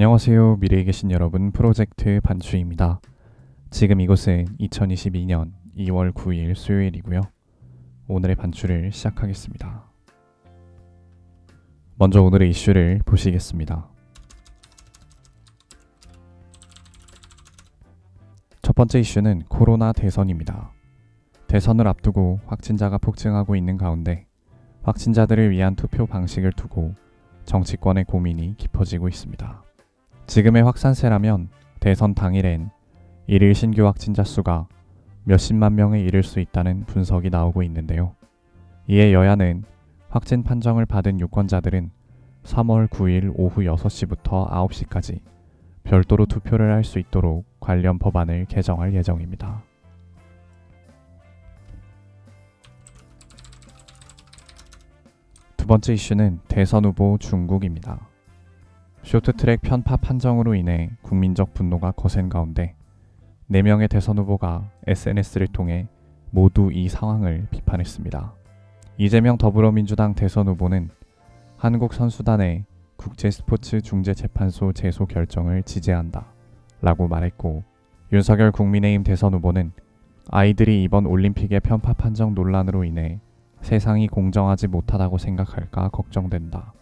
안녕하세요. 미래에 계신 여러분. 프로젝트 반추입니다. 지금 이곳은 2022년 2월 9일 수요일이고요. 오늘의 반추를 시작하겠습니다. 먼저 오늘의 이슈를 보시겠습니다. 첫 번째 이슈는 코로나 대선입니다. 대선을 앞두고 확진자가 폭증하고 있는 가운데 확진자들을 위한 투표 방식을 두고 정치권의 고민이 깊어지고 있습니다. 지금의 확산세라면 대선 당일엔 일일 신규 확진자 수가 몇십만 명에 이를 수 있다는 분석이 나오고 있는데요. 이에 여야는 확진 판정을 받은 유권자들은 3월 9일 오후 6시부터 9시까지 별도로 투표를 할 수 있도록 관련 법안을 개정할 예정입니다. 두 번째 이슈는 대선 후보 중국입니다. 쇼트트랙 편파 판정으로 인해 국민적 분노가 거센 가운데 4명의 대선 후보가 SNS를 통해 모두 이 상황을 비판했습니다. 이재명 더불어민주당 대선 후보는 한국 선수단의 국제 스포츠 중재 재판소 제소 결정을 지지한다 라고 말했고 윤석열 국민의힘 대선 후보는 아이들이 이번 올림픽의 편파 판정 논란으로 인해 세상이 공정하지 못하다고 생각할까 걱정된다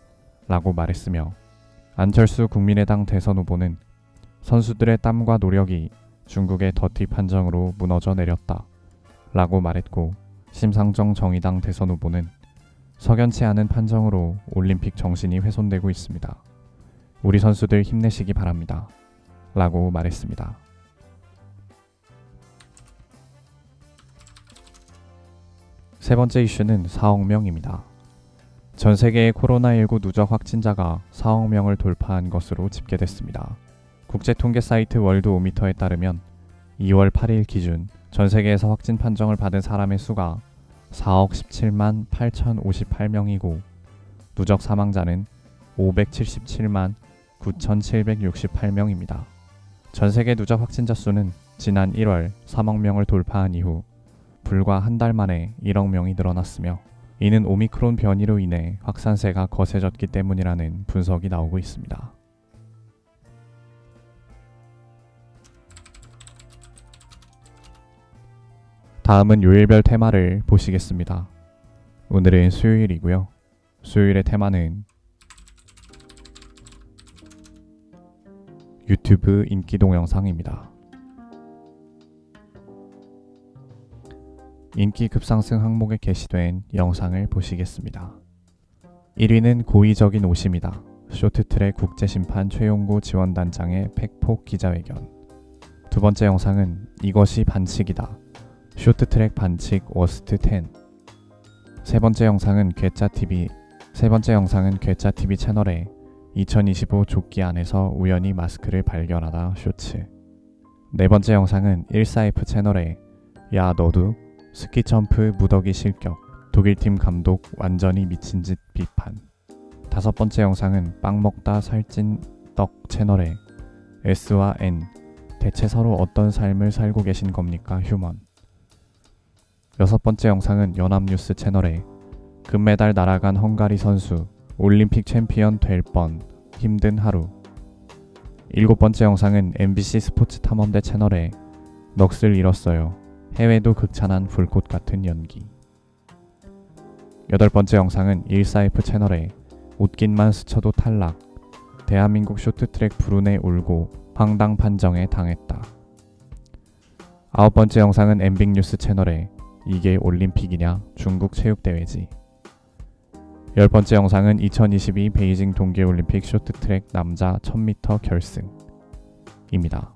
라고 말했으며 안철수 국민의당 대선 후보는 선수들의 땀과 노력이 중국의 더티 판정으로 무너져 내렸다 라고 말했고 심상정 정의당 대선 후보는 석연치 않은 판정으로 올림픽 정신이 훼손되고 있습니다. 우리 선수들 힘내시기 바랍니다. 라고 말했습니다. 세 번째 이슈는 4억 명입니다. 전 세계의 코로나19 누적 확진자가 4억 명을 돌파한 것으로 집계됐습니다. 국제 통계 사이트 월드 오미터에 따르면 2월 8일 기준 전 세계에서 확진 판정을 받은 사람의 수가 4억 17만 8,058명이고 누적 사망자는 577만 9,768명입니다. 전 세계 누적 확진자 수는 지난 1월 3억 명을 돌파한 이후 불과 한 달 만에 1억 명이 늘어났으며 이는 오미크론 변이로 인해 확산세가 거세졌기 때문이라는 분석이 나오고 있습니다. 다음은 요일별 테마를 보시겠습니다. 오늘은 수요일이고요. 수요일의 테마는 유튜브 인기 동영상입니다. 인기 급상승 항목에 게시된 영상을 보시겠습니다. 1위는 고의적인 오심이다. 쇼트트랙 국제심판 최용구 지원단장의 팩폭 기자회견. 두 번째 영상은 이것이 반칙이다. 쇼트트랙 반칙 워스트 10. 세 번째 영상은 괴짜TV. 세 번째 영상은 괴짜TV 채널에 2025 조끼 안에서 우연히 마스크를 발견하다 쇼츠. 네 번째 영상은 14F 채널에 야 너도 스키 점프 무더기 실격 독일팀 감독 완전히 미친 짓 비판. 다섯 번째 영상은 빵 먹다 살찐 떡 채널에 S와 N 대체 서로 어떤 삶을 살고 계신 겁니까 휴먼. 여섯 번째 영상은 연합뉴스 채널에 금메달 날아간 헝가리 선수 올림픽 챔피언 될 뻔 힘든 하루 일곱 번째 영상은 MBC 스포츠 탐험대 채널에 넋을 잃었어요. 해외도 극찬한 불꽃 같은 연기 여덟 번째 영상은 14F 채널에 옷깃만 스쳐도 탈락 대한민국 쇼트트랙 불운에 울고 황당 판정에 당했다. 아홉 번째 영상은 엠빅뉴스 채널에 이게 올림픽이냐 중국 체육대회지. 열 번째 영상은 2022 베이징 동계올림픽 쇼트트랙 남자 1000m 결승입니다.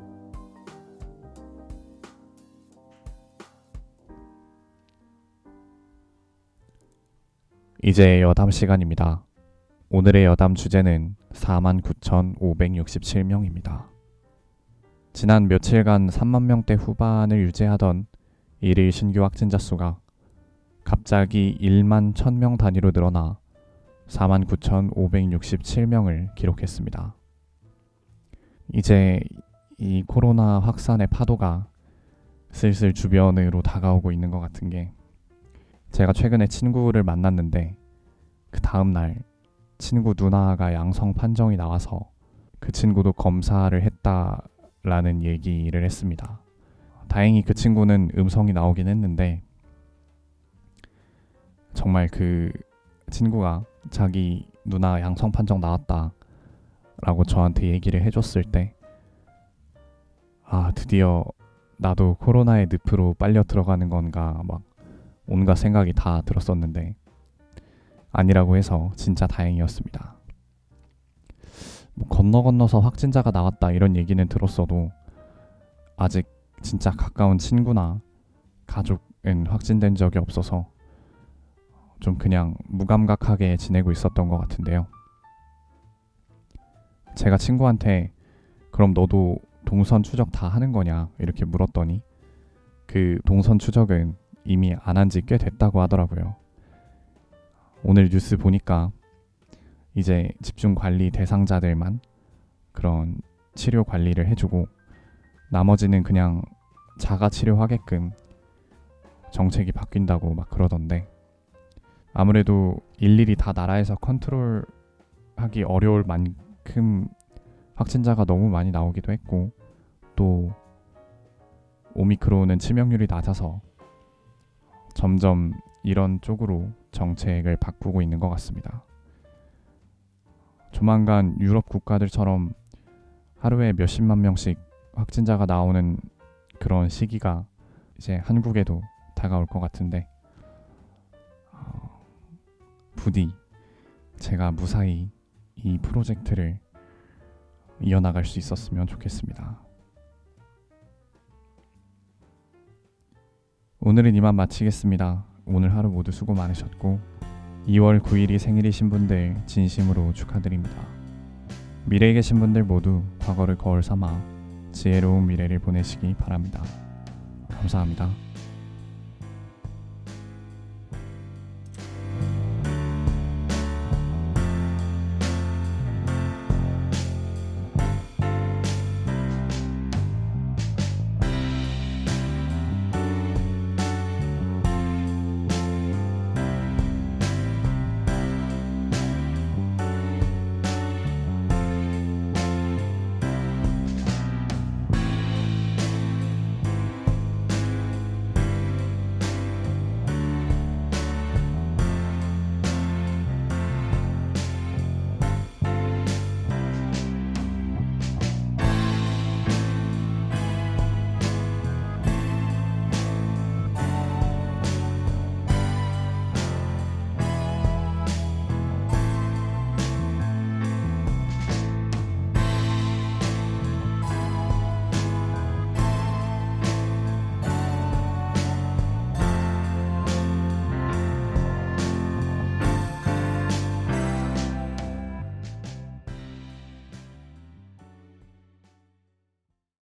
이제 여담 시간입니다. 오늘의 여담 주제는 49,567명입니다. 지난 며칠간 3만 명대 후반을 유지하던 일일 신규 확진자 수가 갑자기 1만 1000명 단위로 늘어나 49,567명을 기록했습니다. 이제 이 코로나 확산의 파도가 슬슬 주변으로 다가오고 있는 것 같은 게 제가 최근에 친구를 만났는데 그 다음 날 친구 누나가 양성 판정이 나와서 그 친구도 검사를 했다라는 얘기를 했습니다. 다행히 그 친구는 음성이 나오긴 했는데 정말 그 친구가 자기 누나 양성 판정 나왔다 라고 저한테 얘기를 해줬을 때 아, 드디어 나도 코로나의 늪으로 빨려 들어가는 건가 막 온갖 생각이 다 들었었는데 아니라고 해서 진짜 다행이었습니다. 뭐 건너 건너서 확진자가 나왔다 이런 얘기는 들었어도 아직 진짜 가까운 친구나 가족은 확진된 적이 없어서 좀 그냥 무감각하게 지내고 있었던 것 같은데요. 제가 친구한테 그럼 너도 동선 추적 다 하는 거냐 이렇게 물었더니 그 동선 추적은 이미 안 한 지 꽤 됐다고 하더라고요. 오늘 뉴스 보니까 이제 집중 관리 대상자들만 그런 치료 관리를 해주고 나머지는 그냥 자가 치료하게끔 정책이 바뀐다고 막 그러던데 아무래도 일일이 다 나라에서 컨트롤 하기 어려울 만큼 확진자가 너무 많이 나오기도 했고 또 오미크론은 치명률이 낮아서 점점 이런 쪽으로 정책을 바꾸고 있는 것 같습니다. 조만간 유럽 국가들처럼 하루에 몇십만 명씩 확진자가 나오는 그런 시기가 이제 한국에도 다가올 것 같은데 어, 부디 제가 무사히 이 프로젝트를 이어나갈 수 있었으면 좋겠습니다. 오늘은 이만 마치겠습니다. 오늘 하루 모두 수고 많으셨고 2월 9일이 생일이신 분들 진심으로 축하드립니다. 미래에 계신 분들 모두 과거를 거울 삼아 지혜로운 미래를 보내시기 바랍니다. 감사합니다.